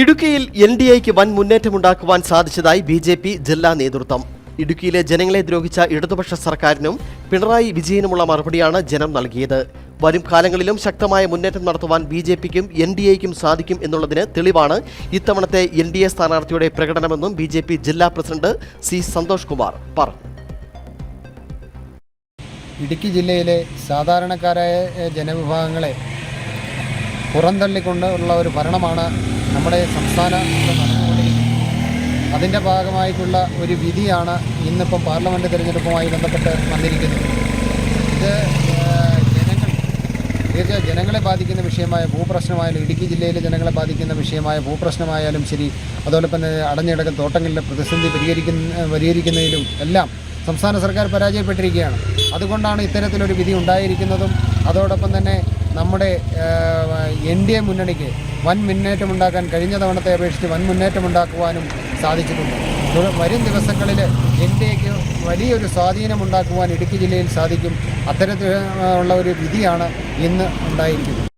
ഇടുക്കിയിൽ N D എക്ക് വൻ മുന്നേറ്റമുണ്ടാക്കുവാൻ സാധിച്ചതായി ബി ജെ പി ജില്ലാ നേതൃത്വം. ഇടുക്കിയിലെ ജനങ്ങളെ ദ്രോഹിച്ച ഇടതുപക്ഷ സർക്കാരിനും പിണറായി വിജയനുമുള്ള മറുപടിയാണ് ജനം നൽകിയത്. വരും കാലങ്ങളിലും ശക്തമായ മുന്നേറ്റം നടത്തുവാൻ ബി ജെ പിക്കും എൻ ഡി എക്കും സാധിക്കും എന്നുള്ളതിന് തെളിവാണ് ഇത്തവണത്തെ എൻ ഡി എ സ്ഥാനാർത്ഥിയുടെ പ്രകടനമെന്നും ബി ജെ പി ജില്ലാ പ്രസിഡന്റ് സി സന്തോഷ് കുമാർ പറഞ്ഞു. ഇടുക്കി ജില്ലയിലെ സാധാരണക്കാരായ ജനവിഭാഗങ്ങളെ പുറന്തള്ളിക്കൊണ്ട് ഉള്ള ഒരു ഭരണമാണ് നമ്മുടെ സംസ്ഥാന അതിന്റെ ഭാഗമായിട്ടുള്ള ഒരു വിധിയാണ് ഇന്നിപ്പം പാർലമെന്റ് തിരഞ്ഞെടുപ്പുമായി ബന്ധപ്പെട്ട് വന്നിരിക്കുന്നത്. ഇത് ജനങ്ങൾ പ്രത്യേകിച്ച് ജനങ്ങളെ ബാധിക്കുന്ന വിഷയമായ ഭൂപ്രശ്നമായാലും ഇടുക്കി ജില്ലയിലെ ജനങ്ങളെ ബാധിക്കുന്ന വിഷയമായ ഭൂപ്രശ്നമായാലും ശരി അതുപോലെ തന്നെ അടഞ്ഞിടക്കുന്ന തോട്ടങ്ങളിലെ പ്രതിസന്ധി പരിഹരിക്കുന്ന പരിഹരിക്കുന്നതിലും എല്ലാം സംസ്ഥാന സർക്കാർ പരാജയപ്പെട്ടിരിക്കുകയാണ്. അതുകൊണ്ടാണ് ഇത്തരത്തിലൊരു വിധി ഉണ്ടായിരിക്കുന്നതും. അതോടൊപ്പം തന്നെ നമ്മുടെ എൻ ഡി എ മുന്നണിക്ക് വൻ മുന്നേറ്റമുണ്ടാക്കാൻ കഴിഞ്ഞ തവണത്തെ അപേക്ഷിച്ച് വൻ മുന്നേറ്റമുണ്ടാക്കുവാനും സാധിച്ചിട്ടുണ്ട്. വരും ദിവസങ്ങളിൽ എൻ ഡി എക്ക് വലിയൊരു സ്വാധീനമുണ്ടാക്കുവാൻ ഇടുക്കി ജില്ലയിൽ സാധിക്കും. അത്തരത്തിലുള്ള ഒരു വിധിയാണ് ഇന്ന് ഉണ്ടായിരിക്കുന്നത്.